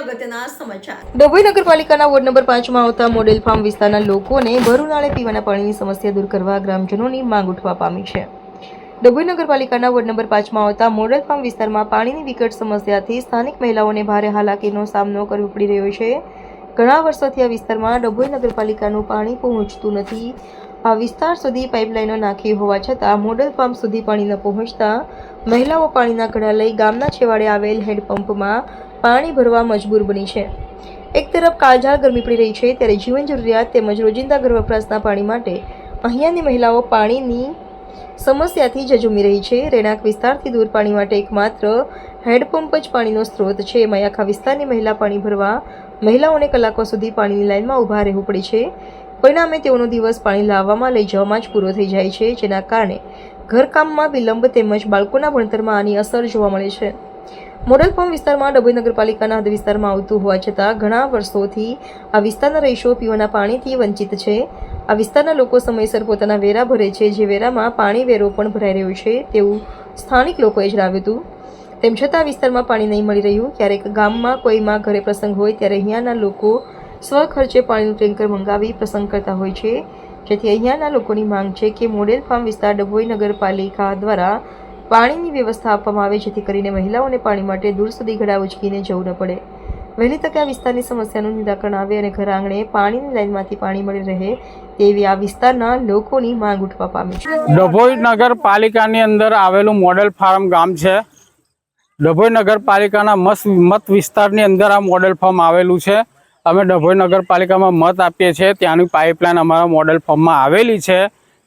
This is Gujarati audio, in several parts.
અગત્યના સમાચાર. ડભોઈ નગરપાલિકાના વોર્ડ નંબર પાંચમાં આવતા મોડેલ ફાર્મ વિસ્તારના લોકોને ભરૂનાળે પીવાના પાણીની સમસ્યા દૂર કરવા ગ્રામજનોની માંગ ઉઠવા પામી છે. ડભોઈ નગરપાલિકાના વોર્ડ નંબર પાંચમાં આવતા મોડેલ ફાર્મ વિસ્તારમાં પાણીની વિકટ સમસ્યાથી સ્થાનિક મહિલાઓને ભારે હાલાકીનો સામનો કરવો પડી રહ્યો છે. ઘણા વર્ષોથી આ વિસ્તારમાં ડભોઈ નગરપાલિકાનું પાણી પહોંચતું નથી. આ વિસ્તાર સુધી પાઇપલાઇનો નાખી હોવા છતાં મોડલ પંપ સુધી પાણી ન પહોંચતા મહિલાઓ પાણીના ઘડા લઈ ગામના છેવાડે આવેલ હેન્ડપંપમાં પાણી ભરવા મજબૂર બની છે. એક તરફ કાળઝાળ ગરમી પડી રહી છે ત્યારે જીવન જરૂરિયાત તેમજ રોજિંદા ઘર વપરાશના પાણી માટે અહીંયાની મહિલાઓ પાણીની સમસ્યાથી જજુમી રહી છે. રહેણાંક વિસ્તારથી દૂર પાણી માટે એકમાત્ર હેડપંપ જ પાણીનો સ્ત્રોત છે. એમાં આખા વિસ્તારની મહિલા પાણી ભરવા મહિલાઓને કલાકો સુધી પાણીની લાઇનમાં ઊભા રહેવું પડે છે. પરિણામે તેઓનો દિવસ પાણી લાવવામાં લઈ જવામાં જ પૂરો થઈ જાય છે, જેના કારણે ઘરકામમાં વિલંબ તેમજ બાળકોના ભણતરમાં આની અસર જોવા મળે છે. મોડલ ફાર્મ વિસ્તારમાં ડભોઈ નગરપાલિકાના હદ વિસ્તારમાં આવતું હોવા છતાં ઘણા વર્ષોથી આ વિસ્તારના રહીશો પીવાના પાણીથી વંચિત છે. આ વિસ્તારના લોકો સમયસર પોતાના વેરા ભરે છે, જે વેરામાં પાણી વેરો પણ ભરાઈ રહ્યો છે તેવું સ્થાનિક લોકોએ જણાવ્યું હતું. તેમ છતાં આ વિસ્તારમાં પાણી નહીં મળી રહ્યું. ક્યારેક ગામમાં કોઈમાં ઘરે પ્રસંગ હોય ત્યારે અહીંયાના લોકો સ્વખર્ચે પાણીનું ટેન્કર મંગાવી પ્રસંગ કરતા હોય છે. જેથી અહીંયાના લોકોની માંગ છે કે મોડેલ ફાર્મ વિસ્તાર ડભોઈ નગરપાલિકા દ્વારા પાણીની વ્યવસ્થા આપવામાં આવે જેથી કરીને મહિલાઓને પાણી માટે દૂર સુધી ઘડા ઉચકીને જવું ન પડે. વહેલી તકે આ વિસ્તારની સમસ્યાનું નિરાકરણ આવે અને ઘર આંગણે પાણીની લાઇનમાંથી પાણી મળી રહે તેવી આ વિસ્તારના લોકોની માંગ ઉઠવા પામી છે. ડભોઈ નગરપાલિકાની અંદર આવેલું મોડેલ ફાર્મ ગામ છે. ડભોઈ નગરપાલિકાના મત મત વિસ્તારની અંદર આ મોડેલ ફાર્મ આવેલું છે. અમે ડભોઈ નગરપાલિકામાં મત આપીએ છીએ. ત્યાંની પાઇપલાઇન અમારા મોડેલ ફોર્મમાં આવેલી છે.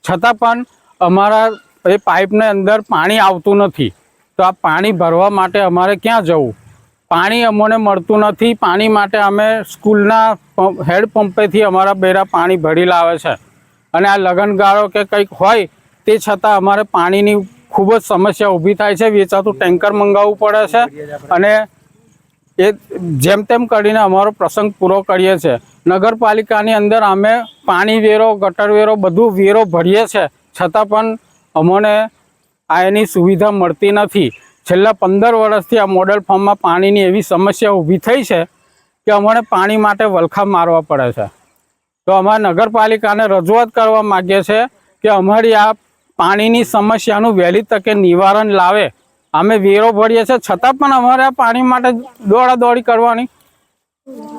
છતાં પણ અમારા એ પાઇપને અંદર પાણી આવતું નથી. તો આ પાણી ભરવા માટે અમારે ક્યાં જવું? પાણી અમને મળતું નથી. પાણી માટે અમે સ્કૂલના હેડ પંપેથી અમારા બેરા પાણી ભરી લાવે છે. અને આ લગનગાળો કે કંઈક હોય તે છતાં અમારે પાણીની ખૂબ જ સમસ્યા ઊભી થાય છે. વેચાતું ટેન્કર મંગાવવું પડે છે. અને એ જેમ તેમ કરીને અમારો પ્રસંગ પૂરો કરીએ છીએ. નગરપાલિકાની અંદર અમે પાણી વેરો, ગટર વેરો, બધું વેરો ભરીએ છીએ. છતાં પણ અમને આ એની સુવિધા મળતી નથી. છેલ્લા પંદર વર્ષથી આ મોડલ ફોર્મમાં પાણીની એવી સમસ્યા ઊભી થઈ છે કે અમને પાણી માટે વલખા મારવા પડે છે. તો અમારે નગરપાલિકાને રજૂઆત કરવા માગીએ છીએ કે અમારી આ પાણીની સમસ્યાનું વહેલી તકે નિવારણ લાવે. અમે વેરો ભરીએ છીએ. છતાં પણ અમારે પાણી માટે દોડાદોડી કરવાની.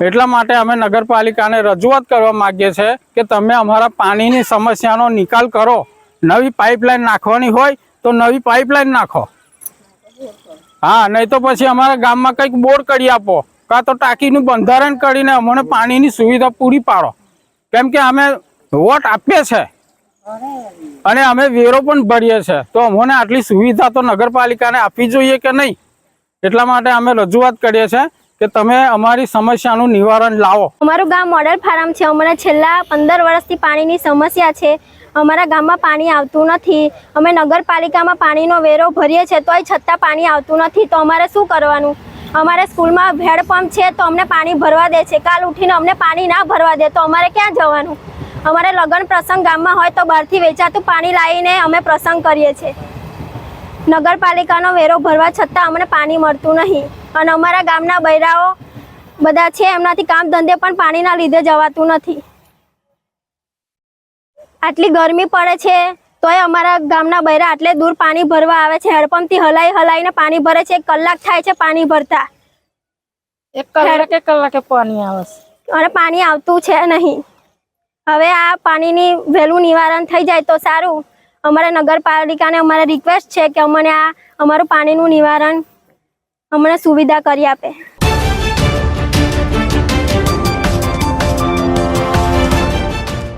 એટલા માટે અમે નગરપાલિકાને રજૂઆત કરવા માગીએ છીએ કે તમે અમારા પાણીની સમસ્યાનો નિકાલ કરો. નવી પાઇપલાઇન નાખવાની હોય તો નવી પાઇપલાઇન નાખો. હા, નહીં તો પછી અમારા ગામમાં કંઈક બોર કરી આપો. કાં તો ટાંકીનું બંધારણ કરીને અમને પાણીની સુવિધા પૂરી પાડો. કેમ કે અમે વોટ આપીએ છે અને અમે વેરો પણ ભરીએ છીએ. તો અમને આટલી સુવિધા તો નગરપાલિકાને આપવી જોઈએ કે નહીં? એટલા માટે અમે રજૂઆત કરીએ છીએ કે તમે અમારી સમસ્યાનું નિવારણ લાવો. અમારું ગામ મોડલ ફાર્મ છે. અમને છેલ્લા પંદર વર્ષથી પાણીની સમસ્યા છે. અમારા ગામમાં પાણી આવતું નથી. અમે નગરપાલિકામાં પાણીનો વેરો ભરીએ છીએ તોય છતાં પાણી આવતું નથી. તો અમારે શું કરવાનું? અમારે સ્કૂલમાં હેડપંપ છે તો અમને પાણી ભરવા દે છે. કાલ ઉઠીને અમને પાણી ના ભરવા દે તો અમારે ક્યાં જવાનું? અમારે લગ્ન પ્રસંગ ગામમાં હોય તો બહારથી વેચાતું પાણી લાવીને અમે પ્રસંગ કરીએ છીએ. નગરપાલિકાનો વેરો ભરવા છતાં અમને પાણી મળતું નહીં. અને અમારા ગામના બૈરાઓ બધા છે એમનાથી કામ ધંધે પણ પાણીના લીધે જવાતું નથી. આટલી ગરમી પડે છે તોય અમારા ગામના બૈરા આટલે દૂર પાણી ભરવા આવે છે હેડપંપથી હલાઈ હલાઈને પાણી ભરે છે એક કલાક થાય છે પાણી ભરતા. એક કલાકે કલાકે પાણી આવે છે. અને પાણી આવતું છે નહીં. હવે આ પાણીની વહેલું નિવારણ થઈ જાય તો સારું. અમારે નગરપાલિકાને અમારે રિક્વેસ્ટ છે કે અમને આ, અમારું પાણીનું નિવારણ અમને સુવિધા કરી આપે.